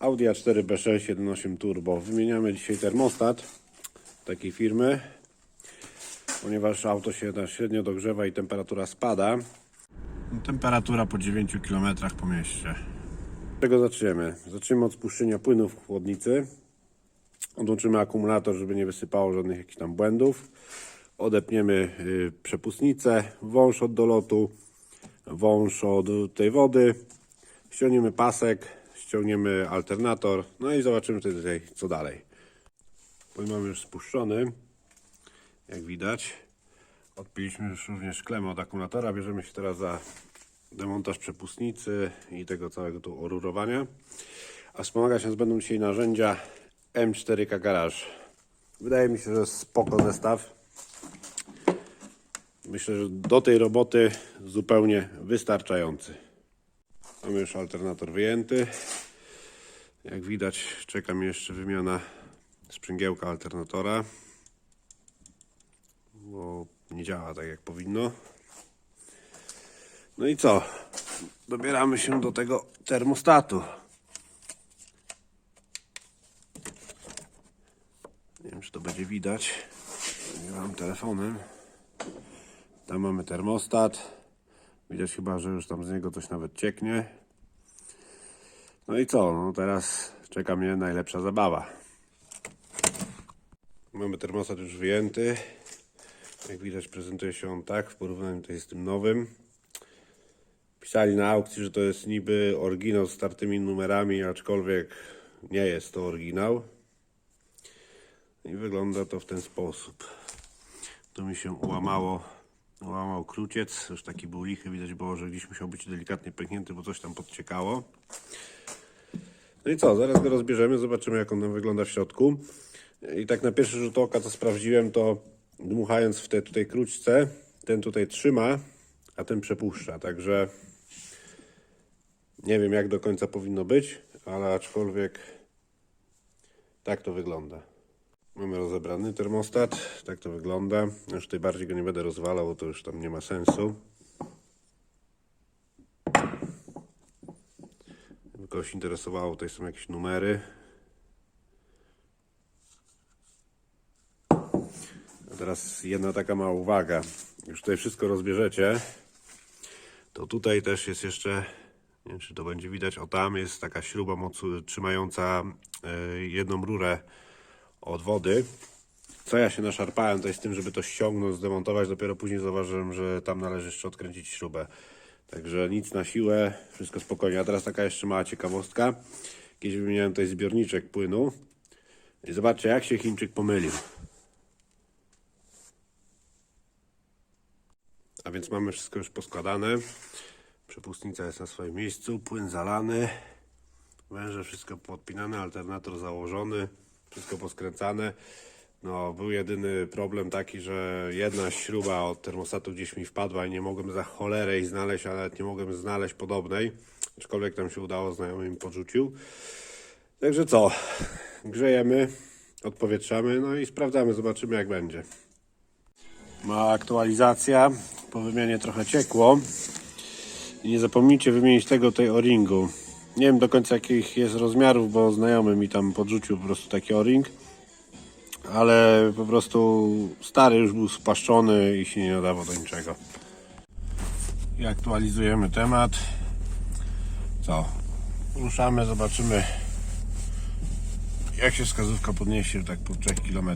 Audi A4 B6 1.8 Turbo. Wymieniamy dzisiaj termostat takiej firmy, ponieważ auto się średnio dogrzewa i temperatura spada. Temperatura po 9 km po mieście. Czego zaczniemy? Zaczniemy od spuszczenia płynu w chłodnicy. Odłączymy akumulator, żeby nie wysypało żadnych jakichś tam błędów. Odepniemy y, przepustnicę, wąż od dolotu, wąż od tej wody. Ściągniemy pasek, ściągniemy alternator, no i zobaczymy tutaj co dalej. Płyn mamy już spuszczony, jak widać. Odpiliśmy już również klemę od akumulatora. Bierzemy się teraz za demontaż przepustnicy i tego całego tu orurowania. A wspomagać nas będą dzisiaj narzędzia M4K Garage. Wydaje mi się, że spoko zestaw. Myślę, że do tej roboty zupełnie wystarczający. Mamy już alternator wyjęty. Jak widać, czeka mi jeszcze wymiana sprzęgiełka alternatora, bo nie działa tak jak powinno. No i co? Dobieramy się do tego termostatu. Nie wiem, czy to będzie widać. Mam telefonem. Tam mamy termostat. Widać chyba, że już tam z niego coś nawet cieknie. No i co? No teraz czeka mnie najlepsza zabawa. Mamy termostat już wyjęty. Jak widać prezentuje się on tak w porównaniu tutaj z tym nowym. Pisali na aukcji, że to jest niby oryginał z startymi numerami, aczkolwiek nie jest to oryginał. I wygląda to w ten sposób. Tu mi się ułamało, ułamał kruciec, już taki był lichy, widać było, że gdzieś musiał być delikatnie pęknięty, bo coś tam podciekało. No i co, zaraz go rozbierzemy, zobaczymy jak on wygląda w środku. I tak na pierwszy rzut oka co sprawdziłem, to dmuchając w te tutaj kruczce, ten tutaj trzyma, a ten przepuszcza, także nie wiem jak do końca powinno być, ale aczkolwiek tak to wygląda. Mamy rozebrany termostat, tak to wygląda. Już tutaj bardziej go nie będę rozwalał, bo to już tam nie ma sensu. Kogoś interesowało, tutaj są jakieś numery. A teraz jedna taka mała uwaga. Już tutaj wszystko rozbierzecie, to tutaj też jest jeszcze, nie wiem czy to będzie widać, o tam jest taka śruba mocu, trzymająca y, jedną rurę od wody. Co ja się naszarpałem to jest tym, żeby to ściągnąć, zdemontować, dopiero później zauważyłem, że tam należy jeszcze odkręcić śrubę. Także nic na siłę, wszystko spokojnie. A teraz taka jeszcze mała ciekawostka. Kiedyś wymieniałem tutaj zbiorniczek płynu. I zobaczcie, jak się Chińczyk pomylił. A więc mamy wszystko już poskładane. Przepustnica jest na swoim miejscu, płyn zalany, węże wszystko podpinane, alternator założony, wszystko poskręcane. No, był jedyny problem taki, że jedna śruba od termostatu gdzieś mi wpadła i nie mogłem za cholerę jej znaleźć, ale nie mogłem znaleźć podobnej. Aczkolwiek tam się udało, znajomy mi podrzucił. Także co? Grzejemy, odpowietrzamy, no i sprawdzamy, zobaczymy jak będzie. Mała aktualizacja. Po wymianie trochę ciekło. I nie zapomnijcie wymienić tego tej o-ringu. Nie wiem do końca jakich jest rozmiarów, bo znajomy mi tam podrzucił po prostu taki o-ring. Ale po prostu stary już był spaszczony i się nie nadawał do niczego. I aktualizujemy temat. Co? Ruszamy, zobaczymy jak się wskazówka podniesie tak po 3 km.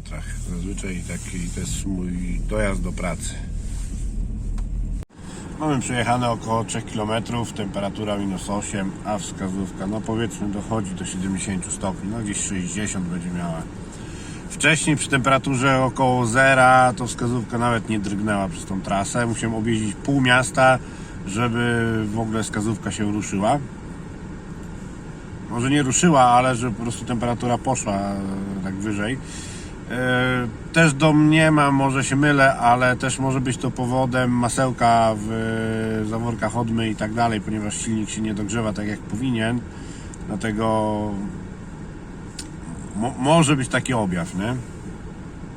Zazwyczaj taki to jest mój dojazd do pracy. Mamy przejechane około 3 km, temperatura minus 8, a wskazówka, no powiedzmy, dochodzi do 70 stopni, no gdzieś 60 będzie miała. Wcześniej przy temperaturze około zera to wskazówka nawet nie drgnęła przez tą trasę. Musiałem objeździć pół miasta, żeby w ogóle wskazówka się ruszyła. Może nie ruszyła, ale że po prostu temperatura poszła e, tak wyżej. E, Też domniemam, może się mylę, ale też może być to powodem masełka w e, zaworkach odmy i tak dalej, ponieważ silnik się nie dogrzewa tak jak powinien. Dlatego mo może być taki objaw, nie?